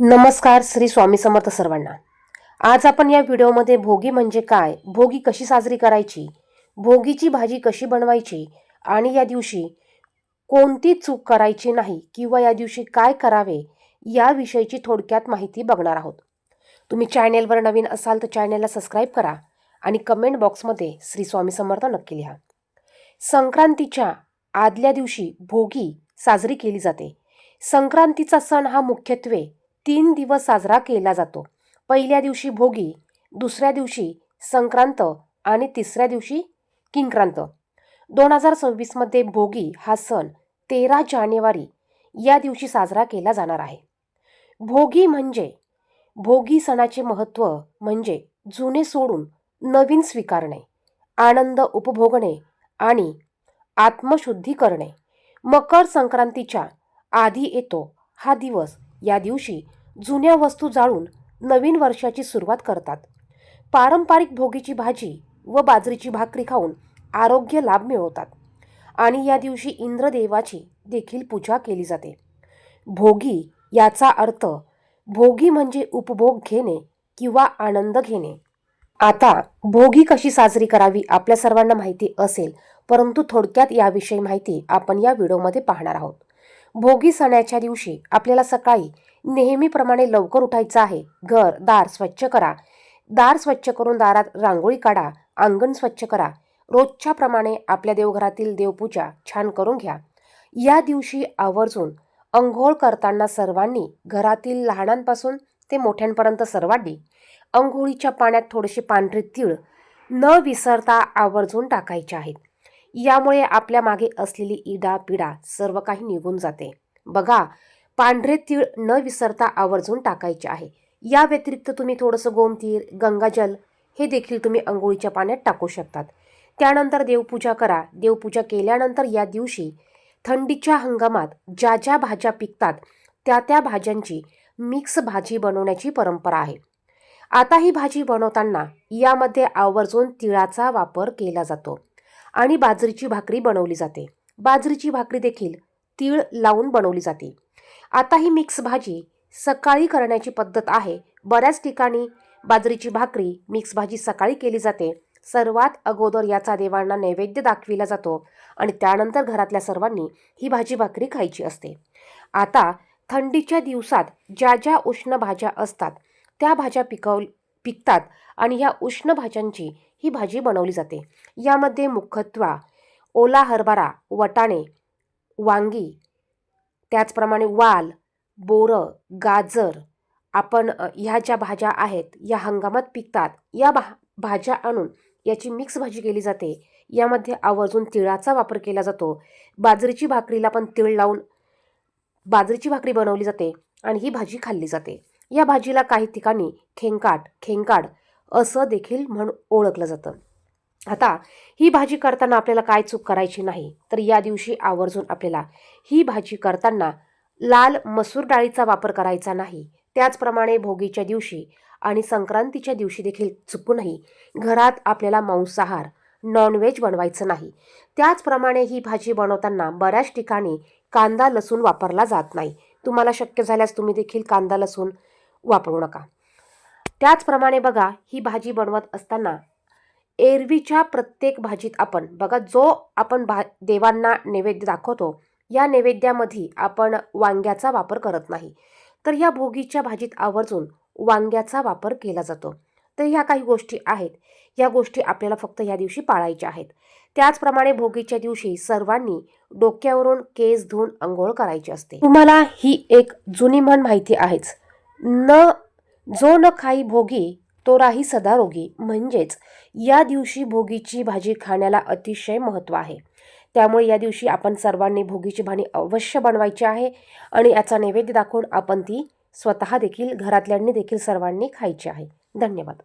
नमस्कार श्री स्वामी समर्थ सर्वांना. आज आपण या व्हिडिओमध्ये भोगी म्हणजे काय भोगी कशी साजरी करायची भोगीची भाजी कशी बनवायची आणि या दिवशी कोणती चूक करायची नाही किंवा या दिवशी काय करावे याविषयीची थोडक्यात माहिती बघणार आहोत. तुम्ही चॅनेलवर नवीन असाल तर चॅनेलला सबस्क्राईब करा आणि कमेंट बॉक्समध्ये श्री स्वामी समर्थ नक्की लिहा. संक्रांतीच्या आदल्या दिवशी भोगी साजरी केली जाते. संक्रांतीचा सण हा मुख्यत्वे तीन दिवस साजरा केला जातो. पहिल्या दिवशी भोगी दुसऱ्या दिवशी संक्रांत आणि तिसऱ्या दिवशी किंक्रांत. दोन हजार सव्वीसमध्ये भोगी हा सण तेरा जानेवारी या दिवशी साजरा केला जाणार आहे. भोगी म्हणजे भोगी सणाचे महत्त्व म्हणजे जुने सोडून नवीन स्वीकारणे आनंद उपभोगणे आणि आत्मशुद्धी करणे. मकर संक्रांतीच्या आधी येतो हा दिवस या दिवशी जुन्या वस्तू जाळून नवीन वर्षाची सुरुवात करतात. पारंपरिक भोगीची भाजी व बाजरीची भाकरी खाऊन आरोग्य लाभ मिळवतात आणि या दिवशी इंद्रदेवाची देखील पूजा केली जाते. भोगी याचा अर्थ भोगी म्हणजे उपभोग घेणे किंवा आनंद घेणे. आता भोगी कशी साजरी करावी आपल्या सर्वांना माहिती असेल परंतु थोडक्यात याविषयी माहिती आपण या व्हिडिओमध्ये पाहणार आहोत. भोगी सणाच्या दिवशी आपल्याला सकाळी नेहमीप्रमाणे लवकर उठायचं आहे. घर दार स्वच्छ करा. दार स्वच्छ करून दारात रांगोळी काढा. अंगण स्वच्छ करा. रोजच्या प्रमाणे आपल्या देवघरातील देवपूजा छान करून घ्या. या दिवशी आवर्जून अंघोळ करताना सर्वांनी घरातील लहानांपासून ते मोठ्यांपर्यंत सर्वांनी अंघोळीच्या पाण्यात थोडेसे पांढरे तीळ न विसरता आवर्जून टाकायचे आहेत यामुळे आपल्या मागे असलेली इडा पिडा सर्व काही निघून जाते. बघा पांढरे तीळ न विसरता आवर्जून टाकायचे आहे. या व्यतिरिक्त तुम्ही थोडंसं गोमतीर गंगाजल हे देखील तुम्ही अंघोळीच्या पाण्यात टाकू शकतात. त्यानंतर देवपूजा करा. देवपूजा केल्यानंतर या दिवशी थंडीच्या हंगामात ज्या ज्या भाज्या पिकतात त्या त्या भाज्यांची मिक्स भाजी बनवण्याची परंपरा आहे. आता ही भाजी बनवताना यामध्ये आवर्जून तिळाचा वापर केला जातो. आणि बाजरीची भाकरी बनवली जाते. बाजरीची भाकरी देखील तीळ लावून बनवली जाते. आता ही मिक्स भाजी सकाळी करण्याची पद्धत आहे. बऱ्याच ठिकाणी बाजरीची भाकरी मिक्स भाजी सकाळी केली जाते. सर्वात अगोदर याचा देवांना नैवेद्य दाखविला जातो आणि त्यानंतर घरातल्या सर्वांनी ही भाजी भाकरी खायची असते. आता थंडीच्या दिवसात ज्या ज्या उष्ण भाज्या असतात त्या भाज्या पिकव पिकतात आणि ह्या उष्ण भाज्यांची ही भाजी बनवली जाते. यामध्ये मुख्यत्वा ओला हरभरा वटाणे वांगी त्याचप्रमाणे वाल बोरं गाजर आपण ह्या ज्या भाज्या आहेत या हंगामात पिकतात या भा भाज्या आणून याची मिक्स भाजी केली जाते. यामध्ये आवर्जून तिळाचा वापर केला जातो. बाजरीची भाकरीला पण तीळ लावून बाजरीची भाकरी बनवली जाते आणि ही भाजी खाल्ली जाते. या भाजीला काही ठिकाणी खेंकाट खेंकाड असं देखील म्हणून ओळखलं जातं. आता ही भाजी करताना आपल्याला काय चूक करायची नाही तर या दिवशी आवर्जून आपल्याला ही भाजी करताना लाल मसूर डाळीचा वापर करायचा नाही. त्याचप्रमाणे भोगीच्या दिवशी आणि संक्रांतीच्या दिवशी देखील चुकूनही घरात आपल्याला मांसाहार नॉनव्हेज बनवायचं नाही. त्याचप्रमाणे ही भाजी बनवताना बऱ्याच ठिकाणी कांदा लसूण वापरला जात नाही. तुम्हाला शक्य झाल्यास तुम्ही देखील कांदा लसूण वापरू नका. त्याचप्रमाणे बघा ही भाजी बनवत असताना एरवीच्या प्रत्येक भाजीत आपण बघा जो आपण भा देवांना नैवेद्य दाखवतो या नैवेद्यामध्ये आपण वांग्याचा वापर करत नाही. तर या भोगीच्या भाजीत आवर्जून वांग्याचा वापर केला जातो. तर ह्या काही गोष्टी आहेत. या गोष्टी आपल्याला फक्त ह्या दिवशी पाळायच्या आहेत. त्याचप्रमाणे भोगीच्या दिवशी सर्वांनी डोक्यावरून केस धुवून अंघोळ करायची असते. तुम्हाला ही एक जुनी म्हण माहिती आहेच. न जो न खाई भोगी तो राही सदा रोगी. म्हणजेच या दिवशी भोगीची भाजी खाण्याला अतिशय महत्त्व आहे. त्यामुळे या दिवशी आपण सर्वांनी भोगीची भाणी अवश्य बनवायची आहे आणि याचा नैवेद्य दाखवून आपण ती स्वतः देखील घरातल्यांनी देखील सर्वांनी खायची आहे. धन्यवाद.